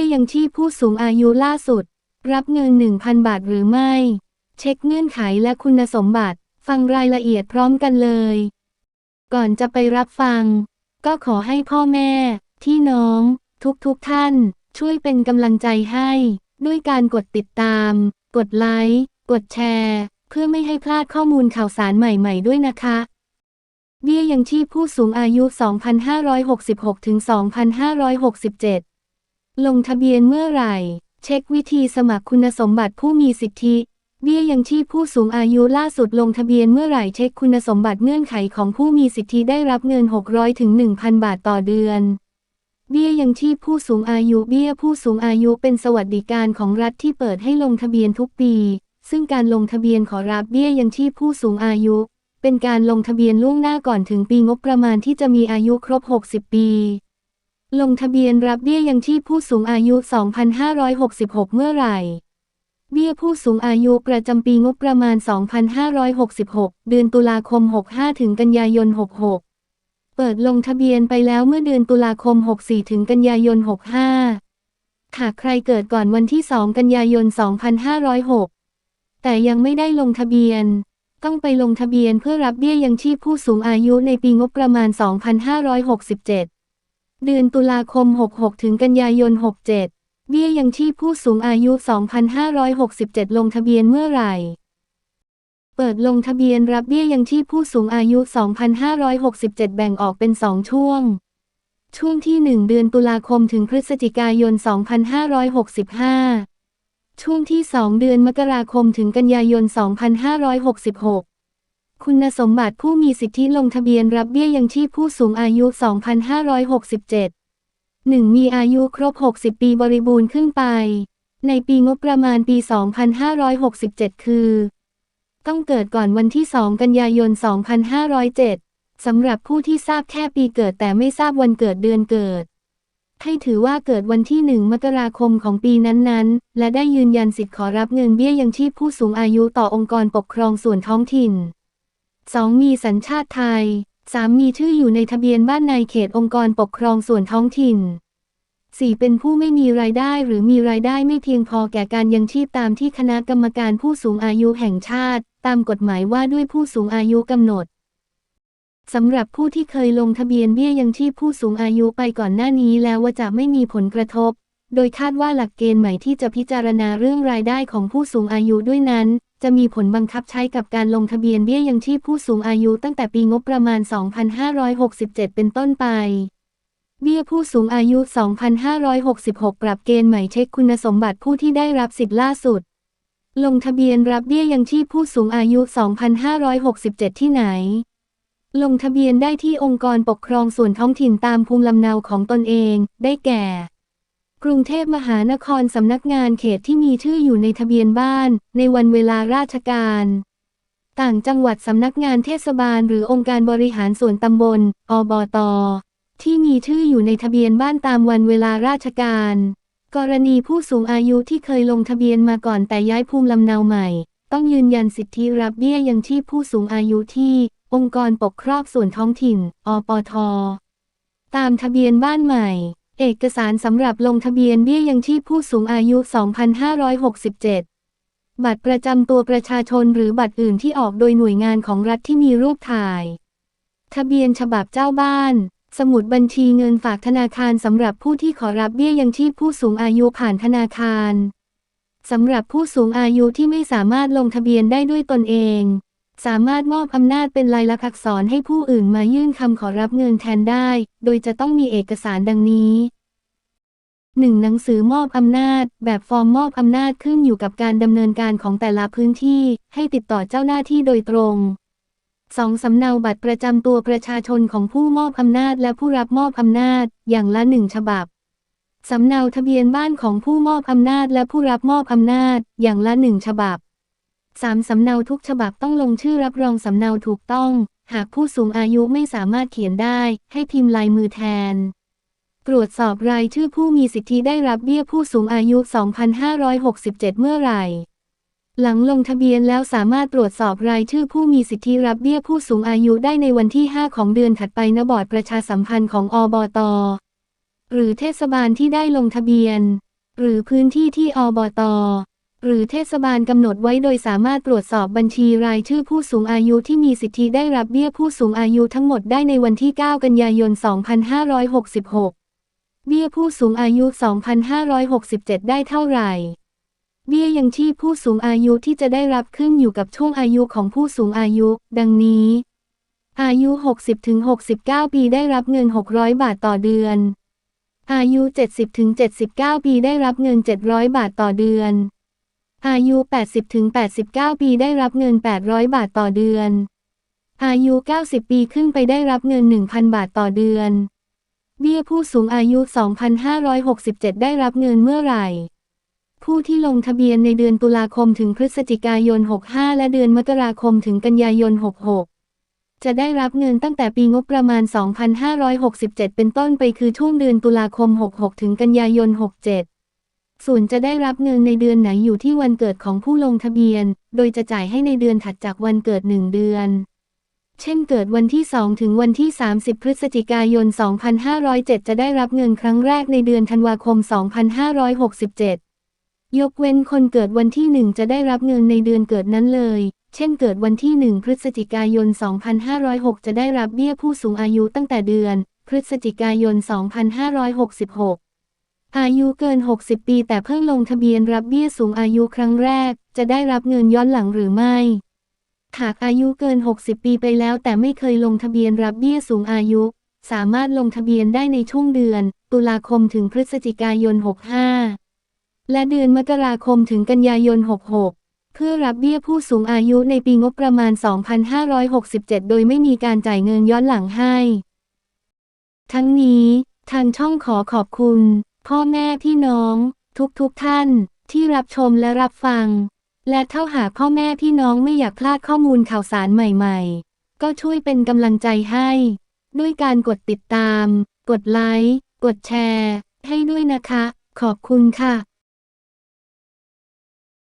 บี้ยยังชีพผู้สูงอายุล่าสุด รับเงิน 1,000 บาทหรือไม่ เช็คเงื่อนไขและคุณสมบัติ ฟังรายละเอียดพร้อมกันเลย ก่อนจะไปรับฟัง ก็ขอให้พ่อแม่ ที่น้อง ทุกๆทท่าน ช่วยเป็นกำลังใจให้ ด้วยการกดติดตาม กดไลค์ กดแชร์ เพื่อไม่ให้พลาดข้อมูลข่าวสารใหม่ ๆ ด้วยนะคะเบี้ยยังชีพผู้สูงอายุ 2566 ถึง 2567 ลงทะเบียนเมื่อไหร่ เช็ควิธีสมัครคุณสมบัติผู้มีสิทธิ เบี้ยยังชีพผู้สูงอายุล่าสุดลงทะเบียนเมื่อไหร่เช็คคุณสมบัติเงื่อนไขของผู้มีสิทธิได้รับเงิน 600ถึง1,000 บาทต่อเดือน เบี้ยยังชีพผู้สูงอายุเบี้ยผู้สูงอายุเป็นสวัสดิการของรัฐที่เปิดให้ลงทะเบียนทุกปี ซึ่งการลงทะเบียนขอรับเบี้ยยังชีพผู้สูงอายุ เป็นการลงทะเบียนล่วงหน้าก่อนถึงปีงบประมาณที่จะมีอายุครบ 60 ปี ลงทะเบียนรับเบี้ยยังชีพผู้สูงอายุ 2,566 เมื่อไหร่ เบี้ยผู้สูงอายุประจำปีงบประมาณ 2,566 เดือนตุลาคม 65 ถึงกันยายน 66 เปิดลงทะเบียนไปแล้วเมื่อเดือนตุลาคม 64 ถึงกันยายน 65 หากใครเกิดก่อนวันที่ 2 กันยายน 2506 แต่ยังไม่ได้ลงทะเบียน ต้องไปลงทะเบียนเพื่อรับเบี้ยยังชีพผู้สูงอายุในปีงบประมาณ 2567 เดือนตุลาคม 66 ถึงกันยายน 67 เบี้ยยังชีพผู้สูงอายุ 2567 ลงทะเบียนเมื่อไหร่ เปิดลงทะเบียนรับเบี้ยยังชีพผู้สูงอายุ 2567 แบ่งออกเป็น 2 ช่วง ช่วงที่ 1 เดือนตุลาคมถึงพฤศจิกายน 2565 ช่วงที่ 2 เดือนมกราคมถึงกันยายน 2566 คุณสมบัติผู้มีสิทธิลงทะเบียนรับเบี้ยยังชีพผู้สูงอายุ 2567 1. มีอายุครบ 60 ปีบริบูรณ์ขึ้นไป ในปีงบประมาณปี 2567 คือ ต้องเกิดก่อนวันที่ 2 กันยายน 2507 สำหรับผู้ที่ทราบแค่ปีเกิดแต่ไม่ทราบวันเกิดเดือนเกิด ให้ถือว่าเกิดวันที่ 1 มกราคมของปีนั้นๆ และได้ยืนยันสิทธิ์ขอรับเงินเบี้ยยังชีพผู้สูงอายุต่อองค์กรปกครองส่วนท้องถิ่น 2. มีสัญชาติไทย 3. มีชื่ออยู่ในทะเบียนบ้านในเขตองค์กรปกครองส่วนท้องถิ่น 4. เป็นผู้ไม่มีรายได้หรือมีรายได้ไม่เพียงพอแก่การยังชีพตามที่คณะกรรมการผู้สูงอายุแห่งชาติ ตามกฎหมายว่าด้วยผู้สูงอายุกำหนดสำหรับผู้ที่เคยลงทะเบียนเบี้ยยังชีพผู้สูงอายุไปก่อนหน้านี้แล้วว่าจะไม่มีผลกระทบ โดยคาดว่าหลักเกณฑ์ใหม่ที่จะพิจารณาเรื่องรายได้ของผู้สูงอายุด้วยนั้น จะมีผลบังคับใช้กับการลงทะเบียนเบี้ยยังชีพผู้สูงอายุตั้งแต่ปีงบประมาณ 2567 เป็นต้นไป เบี้ยผู้สูงอายุ 2566 ปรับเกณฑ์ใหม่เช็คคุณสมบัติผู้ที่ได้รับสิทธิ์ล่าสุด ลงทะเบียนรับเบี้ยยังชีพผู้สูงอายุ 2567 ที่ไหน ลงทะเบียนได้ที่องค์กรปกครองส่วนท้องถิ่นตามภูมิลำเนาของตนเอง ได้แก่ กรุงเทพมหานครสำนักงานเขตที่มีชื่ออยู่ในทะเบียนบ้าน ในวันเวลาราชการ ต่างจังหวัดสำนักงานเทศบาล หรือองค์การบริหารส่วนตำบล อบต ที่มีชื่ออยู่ในทะเบียนบ้านตามวันเวลาราชการ กรณีผู้สูงอายุที่เคยลงทะเบียนมาก่อนแต่ย้ายภูมิลำเนาใหม่ ต้องยืนยันสิทธิรับเบี้ยยังชีพผู้สูงอายุที่ องค์กรปกครองส่วนท้องถิ่น อปท ตามทะเบียนบ้านใหม่ เอกสารสำหรับลงทะเบียนเบี้ยยังชีพผู้สูงอายุ 2567 บัตรประจำตัวประชาชนหรือบัตรอื่นที่ออกโดยหน่วยงานของรัฐที่มีรูปถ่าย ทะเบียนฉบับเจ้าบ้าน สมุดบัญชีเงินฝากธนาคารสำหรับผู้ที่ขอรับเบี้ยยังชีพผู้สูงอายุผ่านธนาคาร สำหรับผู้สูงอายุที่ไม่สามารถลงทะเบียนได้ด้วยตนเอง สามารถมอบอำนาจเป็นลายลักษณ์อักษรให้ผู้อื่นมายื่นคำขอรับเงินแทนได้ โดยจะต้องมีเอกสารดังนี้ 1. หนังสือมอบอำนาจ แบบฟอร์มมอบอำนาจขึ้นอยู่กับการดำเนินการของแต่ละพื้นที่ ให้ติดต่อเจ้าหน้าที่โดยตรง 2. สำเนาบัตรประจำตัวประชาชนของผู้มอบอำนาจและผู้รับมอบอำนาจ อย่างละหนึ่งฉบับ สำเนาทะเบียนบ้านของผู้มอบอำนาจและผู้รับมอบอำนาจ อย่างละหนึ่งฉบับ 3. สำเนาทุกฉบับต้องลงชื่อรับรองสำเนาถูกต้อง หากผู้สูงอายุไม่สามารถเขียนได้ ให้พิมพ์ลายมือแทน ตรวจสอบรายชื่อผู้มีสิทธิได้รับเบี้ยผู้สูงอายุ 2567 เมื่อไหร่ หลังลงทะเบียนแล้วสามารถตรวจสอบรายชื่อผู้มีสิทธิรับเบี้ยผู้สูงอายุได้ในวันที่ 5 ของเดือนถัดไปณบอร์ดประชาสัมพันธ์ของอบต หรือเทศบาลที่ได้ลงทะเบียน หรือพื้นที่ที่อบต หรือเทศบาลกำหนดไว้โดยสามารถตรวจสอบบัญชีรายชื่อผู้สูงอายุที่มีสิทธิได้รับเบี้ยผู้สูงอายุทั้งหมดได้ในวันที่ 9 กันยายน 2566 เบี้ยผู้สูงอายุ 2,567 ได้เท่าไหร่ เบี้ยยังชีพผู้สูงอายุที่จะได้รับขึ้นอยู่กับช่วงอายุของผู้สูงอายุ ดังนี้ อายุ 60-69 ปีได้รับเงิน 600 บาทต่อเดือน อายุ 70-79 ปีได้รับเงิน 700 บาทต่อเดือน อายุ 80-89 ปีได้รับเงิน 800 บาทต่อเดือน อายุ 90 ปีขึ้นไปได้รับเงิน 1,000 บาทต่อเดือน เบี้ยผู้สูงอายุ 2,567 ได้รับเงินเมื่อไหร่ ผู้ที่ลงทะเบียนในเดือนตุลาคมถึงพฤศจิกายน 65 และเดือนมกราคมถึงกันยายน 66 จะได้รับเงินตั้งแต่ปีงบประมาณ 2,567 เป็นต้นไปคือช่วงเดือนตุลาคม 66 ถึงกันยายน 67 ส่วนจะได้รับเงินในเดือนไหนอยู่ที่วันเกิดของผู้ลงทะเบียน โดยจะจ่ายให้ในเดือนถัดจากวันเกิด1เดือน เช่นเกิดวันที่ 2 ถึงวันที่ 30 พฤศจิกายน 2507 จะได้รับเงินครั้งแรกในเดือนธันวาคม 2567 ยกเว้นคนเกิดวันที่ 1 จะได้รับเงินในเดือนเกิดนั้นเลย เช่นเกิดวันที่ 1 พฤศจิกายน 2506 จะได้รับเบี้ยผู้สูงอายุตั้งแต่เดือน พฤศจิกายน 2566 อายุเกิน 60 ปี แต่เพิ่งลงทะเบียนรับเบี้ยสูงอายุครั้งแรก จะได้รับเงินย้อนหลังหรือไม่หากอายุเกิน 60 ปีไปแล้ว แต่ไม่เคยลงทะเบียนรับเบี้ยสูงอายุ สามารถลงทะเบียนได้ในช่วงเดือน ตุลาคมถึงพฤศจิกายน 65 และเดือนมกราคมถึงกันยายน 66 เพื่อรับเบี้ยผู้สูงอายุในปีงบประมาณ 2567 โดยไม่มีการจ่ายเงินย้อนหลังให้ ทั้งนี้ ทางช่องขอขอบคุณ พ่อแม่พี่น้อง ทุกๆทท่าน ที่รับชมและรับฟัง และเท่าหากพ่อแม่พี่น้องไม่อยากพลาดข้อมูลข่าวสารใหม่ๆ ก็ช่วยเป็นกำลังใจให้ ด้วยการกดติดตาม กดไลค์ กดแชร์ ให้ด้วยนะคะ ขอบคุณค่ะ